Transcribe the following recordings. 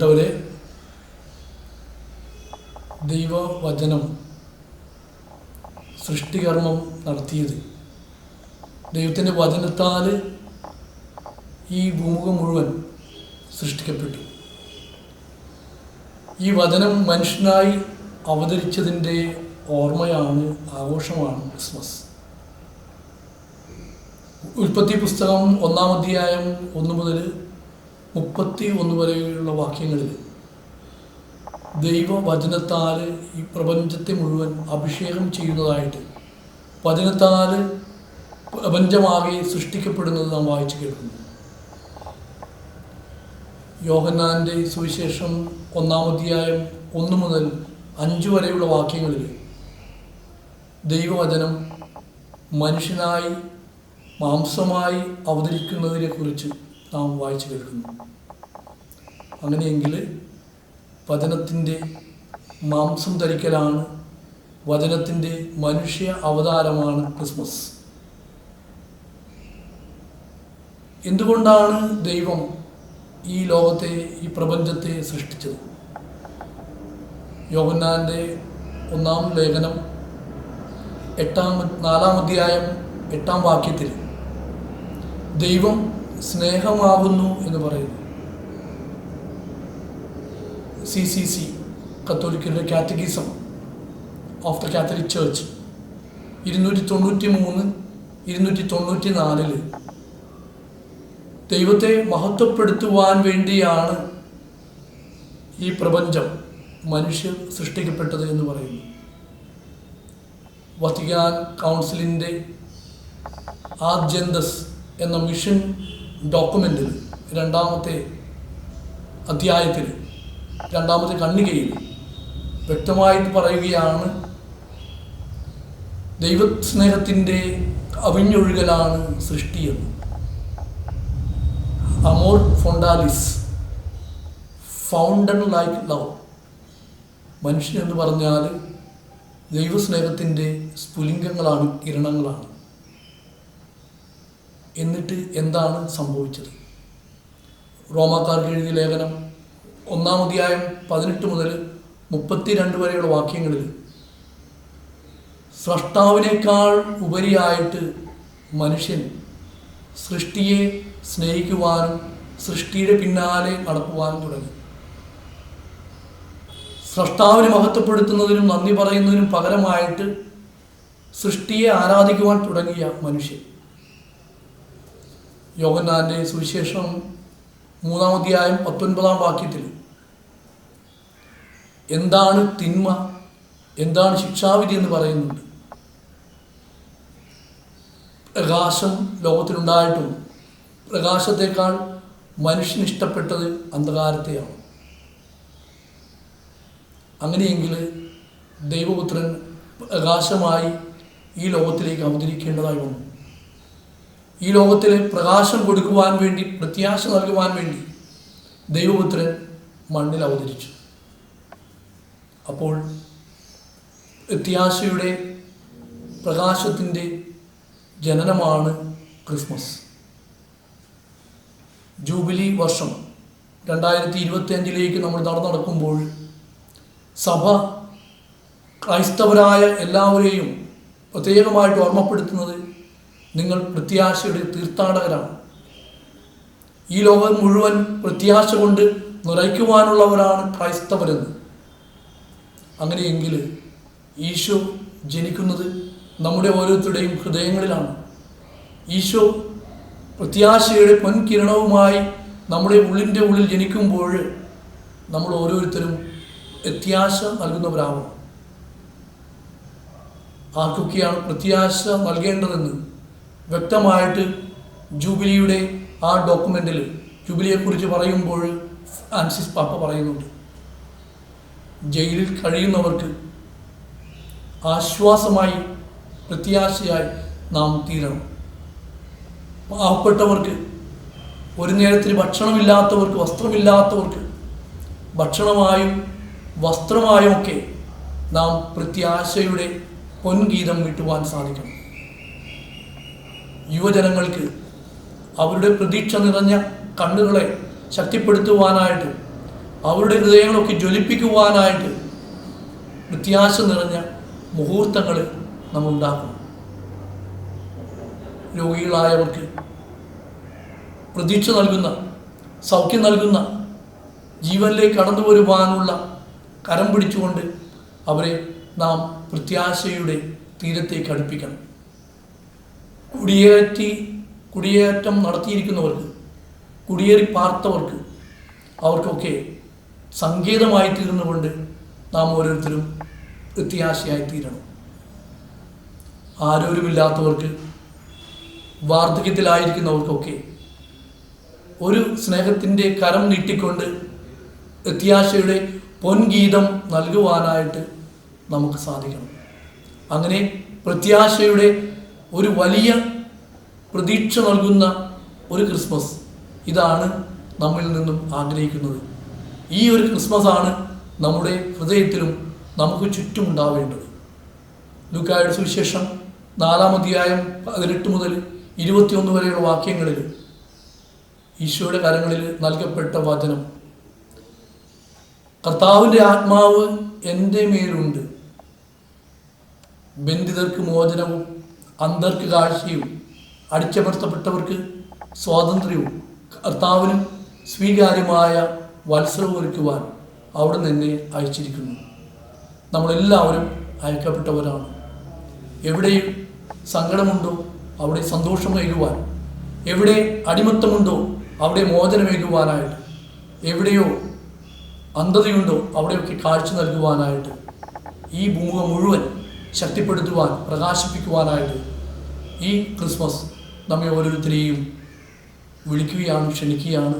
പ്രിയപ്പെട്ടവരെ ദൈവവചനം സൃഷ്ടികർമ്മം നടത്തിയത്. ദൈവത്തിന്റെ വചനത്താൽ ഈ ഭൂമുഖം മുഴുവൻ സൃഷ്ടിക്കപ്പെട്ടു. ഈ വചനം മനുഷ്യനായി അവതരിച്ചതിന്റെ ഓർമ്മയാണ് ആഘോഷമാണ് ക്രിസ്മസ്. ഉൽപ്പത്തി പുസ്തകം ഒന്നാം അധ്യായം ഒന്ന് മുതൽ മുപ്പത്തി ഒന്ന് വരെയുള്ള വാക്യങ്ങളിൽ ദൈവവചനത്താൽ ഈ പ്രപഞ്ചത്തെ മുഴുവൻ അഭിഷേകം ചെയ്യുന്നതായിട്ട് വചനത്താൽ പ്രപഞ്ചമാകെ സൃഷ്ടിക്കപ്പെടുന്നത് നാം വായിച്ചു കേൾക്കുന്നു. യോഹന്നാന്റെ സുവിശേഷം ഒന്നാമധ്യായം ഒന്ന് മുതൽ അഞ്ച് വരെയുള്ള വാക്യങ്ങളിൽ ദൈവവചനം മനുഷ്യനായി മാംസമായി അവതരിക്കുന്നതിനെക്കുറിച്ച് നാം വായിച്ചു കേൾക്കുന്നു. അങ്ങനെയെങ്കിൽ വചനത്തിന്റെ മാംസം ധരിക്കലാണ് വചനത്തിന്റെ മനുഷ്യ അവതാരമാണ് ക്രിസ്മസ്. എന്തുകൊണ്ടാണ് ദൈവം ഈ ലോകത്തെ ഈ പ്രപഞ്ചത്തെ സൃഷ്ടിച്ചത്? യോഗന്നാന്റെ ഒന്നാം ലേഖനം എട്ടാം നാലാം അധ്യായം എട്ടാം വാക്യത്തിൽ ദൈവം സ്നേഹമാകുന്നു എന്ന് പറയുന്നു. C C C കത്തോലിക്കരുടെ catechism of the catholic church ഇരുന്നൂറ്റി തൊണ്ണൂറ്റി മൂന്ന് ഇരുന്നൂറ്റി തൊണ്ണൂറ്റി നാലിൽ ദൈവത്തെ മഹത്വപ്പെടുത്തുവാൻ വേണ്ടിയാണ് ഈ പ്രപഞ്ചം മനുഷ്യർ സൃഷ്ടിക്കപ്പെട്ടത് എന്ന് പറയുന്നു. വത്തിക്കാൻ കൗൺസിലിന്റെ ആദ്യന്തസ് എന്ന മിഷൻ ഡോക്യുമെന്റിൽ രണ്ടാമത്തെ അധ്യായത്തിൽ രണ്ടാമത്തെ കണ്ണികയിൽ വ്യക്തമായിട്ട് പറയുകയാണ് ദൈവസ്നേഹത്തിന്റെ അവിഞ്ഞൊഴുകലാണ് സൃഷ്ടിയെന്ന് അമോർ ഫോണ്ടാലിസ് ഫൗണ്ടൻ ലൈക്ക് ലവ് മനുഷ്യൻ എന്ന് പറഞ്ഞാൽ ദൈവസ്നേഹത്തിന്റെ സ്ഫുലിംഗങ്ങളാണ് കിരണങ്ങളാണ്. എന്നിട്ട് എന്താണ് സംഭവിച്ചത്? റോമാക്കാർക്ക് എഴുതിയ ലേഖനം ഒന്നാം അധ്യായം പതിനെട്ട് മുതൽ മുപ്പത്തിരണ്ട് വരെയുള്ള വാക്യങ്ങളിൽ സ്രഷ്ടാവിനേക്കാൾ ഉപരിയായിട്ട് മനുഷ്യൻ സൃഷ്ടിയെ സ്നേഹിക്കുവാനും സൃഷ്ടിയുടെ പിന്നാലെ നടക്കുവാനും തുടങ്ങി. സ്രഷ്ടാവിനെ മഹത്വപ്പെടുത്തുന്നതിനും നന്ദി പറയുന്നതിനും പകരമായിട്ട് സൃഷ്ടിയെ ആരാധിക്കുവാൻ തുടങ്ങിയ മനുഷ്യൻ. യോഗന്നാന്റെ സുവിശേഷം മൂന്നാം അധ്യായം പത്തൊൻപതാം വാക്യത്തിൽ. എന്താണ് തിന്മ? എന്താണ് ശിക്ഷാവിധി എന്ന് പറയുന്നുണ്ട്. പ്രകാശം ലോകത്തിലുണ്ടായിട്ടും പ്രകാശത്തേക്കാൾ മനുഷ്യൻ ഇഷ്ടപ്പെട്ടത് അന്ധകാരത്തെയാണ്. അങ്ങനെയെങ്കിൽ ദൈവപുത്രൻ പ്രകാശമായി ഈ ലോകത്തിലേക്ക് അവതരിക്കേണ്ടതായി വന്നു. ഈ ലോകത്തിൽ പ്രകാശം കൊടുക്കുവാൻ വേണ്ടി പ്രത്യാശ നൽകുവാൻ വേണ്ടി ദൈവപുത്രൻ മണ്ണിൽ അവതരിച്ചു. അപ്പോൾ പ്രത്യാശയുടെ പ്രകാശത്തിന്റെ ജനനമാണ് ക്രിസ്മസ്. ജൂബിലി വർഷം രണ്ടായിരത്തി ഇരുപത്തി അഞ്ചിലേക്ക് നമ്മൾ നടന്നു നടക്കുമ്പോൾ സഭ ക്രൈസ്തവരായ എല്ലാവരെയും പ്രത്യേകമായിട്ട് ഓർമ്മപ്പെടുത്തുന്നത് നിങ്ങൾ പ്രത്യാശയുടെ തീർത്ഥാടകരാണ്. ഈ ലോകം മുഴുവൻ പ്രത്യാശ കൊണ്ട് നിറയ്ക്കുവാനുള്ളവരാണ് ക്രൈസ്തവരെന്ന്. അങ്ങനെയെങ്കിൽ ഈശോ ജനിക്കുന്നത് നമ്മുടെ ഓരോരുത്തരുടെയും ഹൃദയങ്ങളിലാണ്. ഈശോ പ്രത്യാശയുടെ പൊൻകിരണവുമായി നമ്മുടെ ഉള്ളിന്റെ ഉള്ളിൽ ജനിക്കുമ്പോൾ നമ്മൾ ഓരോരുത്തരും പ്രത്യാശ നൽകുന്നവരാവണം. ആർക്കൊക്കെയാണ് പ്രത്യാശ നൽകേണ്ടതെന്ന്? വ്യക്തമായിട്ട് ജൂബിലിയുടെ ആ ഡോക്യുമെന്റിൽ ജൂബിലിയെക്കുറിച്ച് പറയുമ്പോൾ ഫ്രാൻസിസ് പാപ്പ പറയുന്നുണ്ട് ജയിലിൽ കഴിയുന്നവർക്ക് ആശ്വാസമായി പ്രത്യാശയായി നാം തീരണം. പാവപ്പെട്ടവർക്ക് ഒരു നേരത്തിന് ഭക്ഷണമില്ലാത്തവർക്ക് വസ്ത്രമില്ലാത്തവർക്ക് ഭക്ഷണമായും വസ്ത്രമായും ഒക്കെ നാം പ്രത്യാശയുടെ പൊൻഗീതം വീട്ടുവാൻ സാധിക്കണം. യുവജനങ്ങൾക്ക് അവരുടെ പ്രതീക്ഷ നിറഞ്ഞ കണ്ണുകളെ ശക്തിപ്പെടുത്തുവാനായിട്ട് അവരുടെ ഹൃദയങ്ങളൊക്കെ ജ്വലിപ്പിക്കുവാനായിട്ട് വ്യത്യാസ നിറഞ്ഞ മുഹൂർത്തങ്ങൾ നമ്മൾ ഉണ്ടാക്കണം രോഗികളായവർക്ക് പ്രതീക്ഷ നൽകുന്ന സൗഖ്യം നൽകുന്ന ജീവനിലേക്ക് കടന്നു വരുവാനുള്ള കരം പിടിച്ചുകൊണ്ട് അവരെ നാം പ്രത്യാശയുടെ തീരത്തേക്ക് അടുപ്പിക്കണം. കുടിയേറ്റി കുടിയേറ്റം നടത്തിയിരിക്കുന്നവർക്ക് കുടിയേറി പാർത്തവർക്ക് അവർക്കൊക്കെ സങ്കേതമായി തീർന്നുകൊണ്ട് നാം ഓരോരുത്തരും വ്യത്യാശയായി തീരണം ആരോരുമില്ലാത്തവർക്ക് വാർദ്ധക്യത്തിലായിരിക്കുന്നവർക്കൊക്കെ ഒരു സ്നേഹത്തിന്റെ കരം നീട്ടിക്കൊണ്ട് വ്യത്യാശയുടെ പൊൻഗീതം നൽകുവാനായിട്ട് നമുക്ക് സാധിക്കണം. അങ്ങനെ പ്രത്യാശയുടെ ഒരു വലിയ പ്രതീക്ഷ നൽകുന്ന ഒരു ക്രിസ്മസ് ഇതാണ് നമ്മിൽ നിന്നും ആഗ്രഹിക്കുന്നത്. ഈ ഒരു ക്രിസ്മസ് ആണ് നമ്മുടെ ഹൃദയത്തിലും നമുക്ക് ചുറ്റും ഉണ്ടാവേണ്ടത്. ലുക്കായുടെ സുവിശേഷം നാലാം അധ്യായം പതിനെട്ട് മുതൽ ഇരുപത്തിയൊന്ന് വരെയുള്ള വാക്യങ്ങളിൽ ഈശോയുടെ കരങ്ങളിൽ നൽകപ്പെട്ട വചനം. കർത്താവിന്റെ ആത്മാവ് എന്റെ മേലുണ്ട്. ബന്ധിതർക്ക് മോചനവും അന്തർക്ക് കാഴ്ചയും അടിച്ചമർത്തപ്പെട്ടവർക്ക് സ്വാതന്ത്ര്യവും കർത്താവിനും സ്വീകാര്യമായ വത്സരവും ഒരുക്കുവാൻ അവിടെ നിന്നെ അയച്ചിരിക്കുന്നു. നമ്മളെല്ലാവരും അയക്കപ്പെട്ടവരാണ്. എവിടെയും സങ്കടമുണ്ടോ അവിടെ സന്തോഷമേകുവാൻ? എവിടെ അടിമത്തമുണ്ടോ അവിടെ മോചനമേകുവാനായിട്ട്? എവിടെയോ അന്ധതയുണ്ടോ അവിടെയൊക്കെ കാഴ്ച നൽകുവാനായിട്ട്? ഈ ഭൂമുഖം മുഴുവൻ ശക്തിപ്പെടുത്തുവാൻ പ്രകാശിപ്പിക്കുവാനായിട്ട് ഈ ക്രിസ്മസ് നമ്മെ ഓരോരുത്തരെയും വിളിക്കുകയാണ് ക്ഷണിക്കുകയാണ്.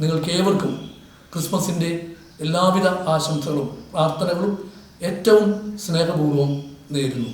നിങ്ങൾക്ക് ഏവർക്കും ക്രിസ്മസിന്റെ എല്ലാവിധ ആശംസകളും പ്രാർത്ഥനകളും ഏറ്റവും സ്നേഹപൂർവം നേരുന്നു.